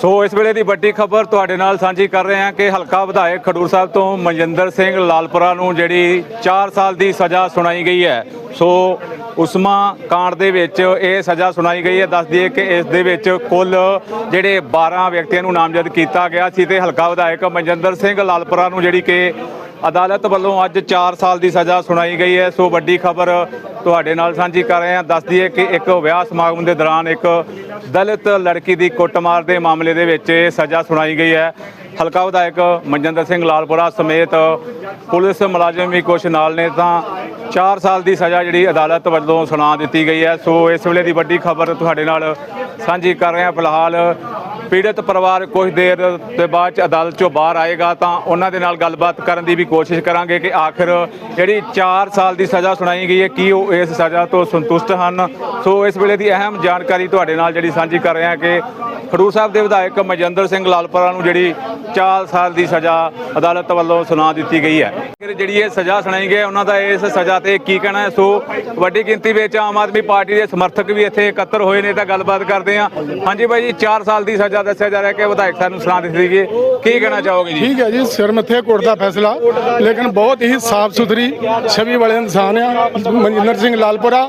ਸੋ ਇਸ ਵੇਲੇ ਦੀ ਵੱਡੀ ਖਬਰ ਤੁਹਾਡੇ ਨਾਲ ਸਾਂਝੀ ਕਰ ਰਹੇ ਹਾਂ ਕਿ ਹਲਕਾ ਵਿਧਾਇਕ ਖਡੂਰ ਸਾਹਿਬ ਤੋਂ ਮਨਜਿੰਦਰ ਸਿੰਘ ਲਾਲਪੁਰਾ ਨੂੰ ਜਿਹੜੀ 4 ਸਾਲ ਦੀ ਸਜ਼ਾ ਸੁਣਾਈ ਗਈ ਹੈ। ਸੋ ਉਸਮਾ ਕਾਂਡ ਦੇ ਵਿੱਚ ਇਹ ਸਜ਼ਾ ਸੁਣਾਈ ਗਈ ਹੈ। ਦੱਸ ਦਈਏ ਕਿ ਇਸ ਦੇ ਵਿੱਚ ਕੁੱਲ ਜਿਹੜੇ 12 ਵਿਅਕਤੀਆਂ ਨੂੰ ਨਾਮਜ਼ਦ ਕੀਤਾ ਗਿਆ ਸੀ ਤੇ ਹਲਕਾ ਵਿਧਾਇਕ ਮਨਜਿੰਦਰ ਸਿੰਘ ਲਾਲਪੁਰਾ ਨੂੰ ਜਿਹੜੀ ਕਿ ਅਦਾਲਤ ਵੱਲੋਂ ਅੱਜ 4 ਸਾਲ ਦੀ ਸਜ਼ਾ ਸੁਣਾਈ ਗਈ ਹੈ। ਸੋ ਵੱਡੀ ਖਬਰ ਤੁਹਾਡੇ ਨਾਲ ਸਾਂਝੀ ਕਰ ਰਹੇ ਹਾਂ। ਦੱਸ ਦਈਏ ਕਿ ਇੱਕ ਵਿਆਹ ਸਮਾਗਮ ਦੇ ਦੌਰਾਨ ਇੱਕ ਦਲਿਤ ਲੜਕੀ ਦੀ ਕੁੱਟਮਾਰ ਦੇ ਮਾਮਲੇ ਦੇ ਵਿੱਚ ਸਜ਼ਾ ਸੁਣਾਈ ਗਈ ਹੈ। ਹਲਕਾ ਵਿਧਾਇਕ ਮਨਜਿੰਦਰ ਸਿੰਘ ਲਾਲਪੁਰਾ ਸਮੇਤ ਪੁਲਿਸ ਮੁਲਾਜ਼ਮ ਵੀ ਕੁਝ ਨਾਲ ਨੇ ਤਾਂ 4 ਸਾਲ ਦੀ ਸਜ਼ਾ ਜਿਹੜੀ ਅਦਾਲਤ ਵੱਲੋਂ ਸੁਣਾ ਦਿੱਤੀ ਗਈ ਹੈ। ਸੋ ਇਸ ਵੇਲੇ ਦੀ ਵੱਡੀ ਖਬਰ ਤੁਹਾਡੇ ਨਾਲ ਸਾਂਝੀ ਕਰ ਰਹੇ ਹਾਂ। ਫਿਲਹਾਲ ਪੀੜਤ ਪਰਿਵਾਰ ਕੁਝ ਦੇਰ ਦੇ ਬਾਅਦ ਚ ਅਦਾਲਤ ਚੋਂ ਬਾਹਰ ਆਏਗਾ ਤਾਂ ਉਹਨਾਂ ਦੇ ਨਾਲ ਗੱਲਬਾਤ ਕਰਨ ਦੀ ਵੀ ਕੋਸ਼ਿਸ਼ ਕਰਾਂਗੇ ਕਿ ਆਖਿਰ ਜਿਹੜੀ 4 ਸਾਲ ਦੀ ਸਜ਼ਾ ਸੁਣਾਈ ਗਈ ਹੈ ਕੀ ਉਹ ਇਸ ਸਜ਼ਾ ਤੋਂ ਸੰਤੁਸ਼ਟ ਹਨ? ਸੋ ਇਸ ਵੇਲੇ ਦੀ ਅਹਿਮ ਜਾਣਕਾਰੀ ਤੁਹਾਡੇ ਨਾਲ ਜਿਹੜੀ ਸਾਂਝੀ ਕਰ ਰਹੇ ਹਾਂ ਕਿ ਖਡੂਰ ਸਾਹਿਬ ਦੇ ਵਿਧਾਇਕ ਮਜਿੰਦਰ ਸਿੰਘ ਲਾਲਪੁਰਾ ਨੂੰ ਜਿਹੜੀ 4 ਸਾਲ ਦੀ ਸਜ਼ਾ ਅਦਾਲਤ ਵੱਲੋਂ ਸੁਣਾ ਦਿੱਤੀ ਗਈ ਹੈ। ਫਿਰ ਜਿਹੜੀ ਇਹ ਸਜ਼ਾ ਸੁਣਾਈ ਗਈ ਹੈ, ਉਹਨਾਂ ਦਾ ਇਸ ਸਜ਼ਾ ਤੇ ਕੀ ਕਹਿਣਾ ਹੈ? ਸੋ ਵੱਡੀ ਗਿਣਤੀ ਵਿੱਚ ਆਮ ਆਦਮੀ ਪਾਰਟੀ ਦੇ ਸਮਰਥਕ ਵੀ ਇੱਥੇ ਇਕੱਤਰ ਹੋਏ ਨੇ ਤਾਂ ਗੱਲਬਾਤ ਕਰਦੇ ਹਾਂ। ਹਾਂਜੀ ਬਾਈ ਜੀ 4 ਸਾਲ ਦੀ ਸਜ਼ਾ ਦੱਸਿਆ ਜਾ ਰਿਹਾ ਕਿ ਵਿਧਾਇਕ ਸਾਹਿਬ ਨੂੰ ਸੁਣਾ ਦਿੱਤੀ ਗਈ। ਹੈ। ਕੀ ਕਹਿਣਾ ਚਾਹੋਗੇ ਜੀ? ਠੀਕ ਹੈ ਜੀ ਸਿਰ ਮੱਥੇ ਕੋਟ ਦਾ ਫੈਸਲਾ। ਲੇਕਿਨ ਬਹੁਤ ਹੀ ਸਾਫ਼ ਸੁਥਰੀ ਛਵੀ ਵਾਲੇ ਇਨਸਾਨ ਆ ਮਨਜਿੰਦਰ ਸਿੰਘ ਲਾਲਪੁਰਾ।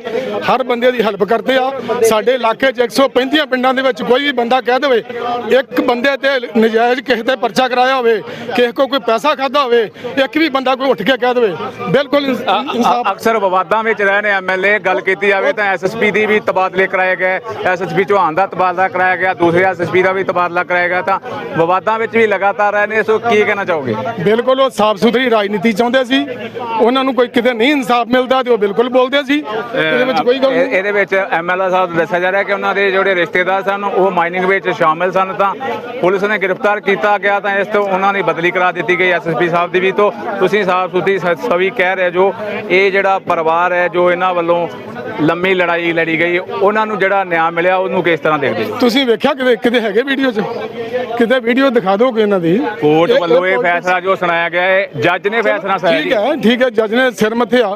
ਹਰ ਬੰਦੇ ਦੀ ਹੈਲਪ ਕਰਦੇ ਆ। ਸਾਡੇ ਇਲਾਕੇ 'ਚ 135 ਪਿੰਡਾਂ ਦੇ ਵਿੱਚ ਕੋਈ ਵੀ ਬੰਦਾ ਕਹਿ ਦੇਵੇ ਇੱਕ ਬੰਦੇ ਤੇ ਨਜਾਇਜ਼ ਕਿਸੇ ਤੇ ਪਰਚਾ ਕਰਾਇਆ ਹੋਵੇ ਕਿਸੇ ਕੋ ਕੋਈ ਪੈਸਾ ਖਾਦਾ ਹੋਵੇ ਇੱਕ ਵੀ ਬੰਦਾ ਕੋਈ ਉੱਠ ਕੇ ਕਹਿ ਦੇਵੇ। ਬਿਲਕੁਲ ਅਕਸਰ ਵਿਵਾਦਾਂ ਵਿੱਚ ਰਹੇ ਨੇ ਐਮਐਲਏ ਗੱਲ ਕੀਤੀ ਜਾਵੇ ਤਾਂ ਐਸਐਸਪੀ ਦੀ ਵੀ ਤਬਾਦਲੇ ਕਰਾਏ ਗਏ। ਐਸਐਸਪੀ ਚੌਹਾਨ ਦਾ ਤਬਾਦਲਾ ਕਰਾਇਆ ਗਿਆ ਦੂਸਰੇ ਐਸਐਸਪੀ ਦਾ ਵੀ ਤਬਾਦਲਾ ਕਰਾਇਆ ਗਿਆ ਤਾਂ ਵਿਵਾਦਾਂ ਵਿੱਚ ਵੀ ਲਗਾਤਾਰ ਰਹੇ ਨੇ ਸੋ ਕੀ ਕਹਿਣਾ ਚਾਹੋਗੇ? ਬਿਲਕੁਲ ਉਹ ਸਾਫ਼ ਸੁਥਰੀ ਰਾਜਨੀਤੀ ਚਾਹੁੰਦੇ ਸੀ। ਉਹਨਾਂ ਨੂੰ ਕੋਈ ਕਿਤੇ ਨਹੀਂ ਇਨਸਾਫ ਮਿਲਦਾ ਤੇ ਉਹ ਬਿਲਕੁਲ ਬੋਲਦੇ ਸੀ। ਇਹਦੇ ਵਿੱਚ ਕੋਈ ਗੱਲ ਇਹਦੇ ਵਿੱਚ ਐਮਐਲਏ ਸਾਹਿਬ ਦੱਸਿਆ ਜਾ ਰਿਹਾ ਕਿ ਉਹਨਾਂ ਦੇ ਜਿਹੜੇ ਰਿਸ਼ਤੇਦਾਰ ਸਨ ਉਹ ਮਾਈਨਿੰਗ ਵਿੱਚ ਸ਼ਾਮਿਲ ਸਨ ਤਾਂ ਪੁਲਿਸ ਨੇ ਗ੍ਰਿਫਤਾਰ ਕੀਤਾ ਗਿਆ ਤਾਂ ਇਸ ਤੋਂ ਉਹਨਾਂ ਦੀ ਬਦਲੀ ਕਰਾ ਦਿੱਤੀ ਗਈ ਐਸਐਸਪੀ ਸਾਹਿਬ ਦੀ ਵੀ। ਤੋਂ ਤੁਸੀਂ ਸਾਫ਼ ਸੁਥਰੀ ਸਵੀ ਕਹਿ ਰਹੇ ਜੋ ਇਹ ਜਿਹੜਾ ਪਰਿਵਾਰ ਹੈ ਜੋ ਇਹਨਾਂ ਵੱਲੋਂ ਲੰਮੀ ਲੜਾਈ ਲੜੀ ਗਈ, ਉਹਨਾਂ ਨੂੰ ਜਿਹੜਾ ਨਿਆਂ ਮਿਲਿਆ, ਉਹਨੂੰ ਕਿਸ ਤਰ੍ਹਾਂ ਦੇਖਦੇ? ਹੋ ਤੁਸੀਂ ਵੇਖਿਆ ਕਿਤੇ ਕਿਤੇ ਹੈਗੇ ਵੀਡੀਓ 'ਚ? ਕਿਤੇ ਵੀਡੀਓ ਦਿਖਾ ਦਿਓਗੇ ਇਹਨਾਂ ਦੀ। ਕੋਰਟ ਵੱਲੋਂ ਇਹ ਫੈਸਲਾ ਜੋ ਸੁਣਾਇਆ ਗਿਆ ਹੈ ਜੱਜ ਨੇ ਫੈਸਲਾ ਸੁਣਾਇਆ ਠੀਕ ਹੈ ਠੀਕ ਹੈ ਜੱਜ ਨੇ ਸਿਰ ਮੱਥੇ ਆ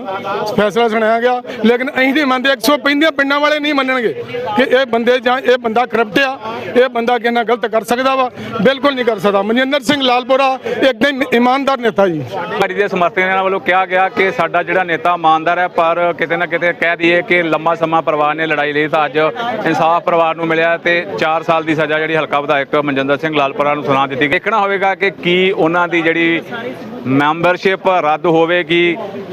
ਫੈਸਲਾ ਸੁਣਾਇਆ ਗਿਆ। ਲੇਕਿਨ ਅਸੀਂ ਨਹੀਂ ਮੰਨਦੇ 135 ਪਿੰਡਾਂ ਵਾਲੇ ਨਹੀਂ ਮੰਨਣਗੇ ਕਿ ਇਹ ਬੰਦੇ ਜਾਂ ਇਹ ਬੰਦਾ ਕਰਪਟ ਆ ਇਹ ਬੰਦਾ ਕਿੰਨਾ ਗਲਤ ਕਰ ਸਕਦਾ ਵਾ। ਬਿਲਕੁਲ ਨਹੀਂ ਕਰ ਸਕਦਾ। ਮਨਜਿੰਦਰ ਸਿੰਘ ਲਾਲਪੁਰਾ ਇੱਕਦਮ ਇਮਾਨਦਾਰ ਨੇਤਾ ਜੀ। ਪਾਰਟੀ ਦੇ ਸਮਰਥਕਾਂ ਵੱਲੋਂ ਕਿਹਾ ਗਿਆ ਕਿ ਸਾਡਾ ਜਿਹੜਾ ਨੇਤਾ ਇਮਾਨਦਾਰ ਹੈ ਪਰ ਕਿਤੇ ਨਾ ਕਿਤੇ ਕਹਿ ਦਈਏ ਕਿ ਲੰਮਾ ਸਮਾਂ ਪਰਿਵਾਰ ਨੇ ਲੜਾਈ ਲਈ ਤਾਂ ਅੱਜ ਇਨਸਾਫ ਪਰਿਵਾਰ ਨੂੰ ਮਿਲਿਆ ਤੇ 4 ਸਾਲ ਦੀ ਸਜ਼ਾ ਜਿਹੜੀ ਹਲਕਾ ਵਿਧਾਇਕ ਮਨਜਿੰਦਰ ਸਿੰਘ ਲਾਲਪੁਰਾ ਨੂੰ ਸੁਣਾ ਦਿੱਤੀ। ਦੇਖਣਾ ਹੋਵੇਗਾ ਕਿ ਕੀ ਉਹਨਾਂ ਦੀ ਜਿਹੜੀ ਮੈਂਬਰਸ਼ਿਪ ਰੱਦ ਹੋਵੇਗੀ।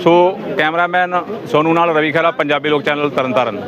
ਸੋ ਕੈਮਰਾਮੈਨ ਸੋਨੂ ਨਾਲ ਰਵੀ ਖਰਾ ਪੰਜਾਬੀ ਲੋਕ ਚੈਨਲ ਤਰਨਤਾਰਨ।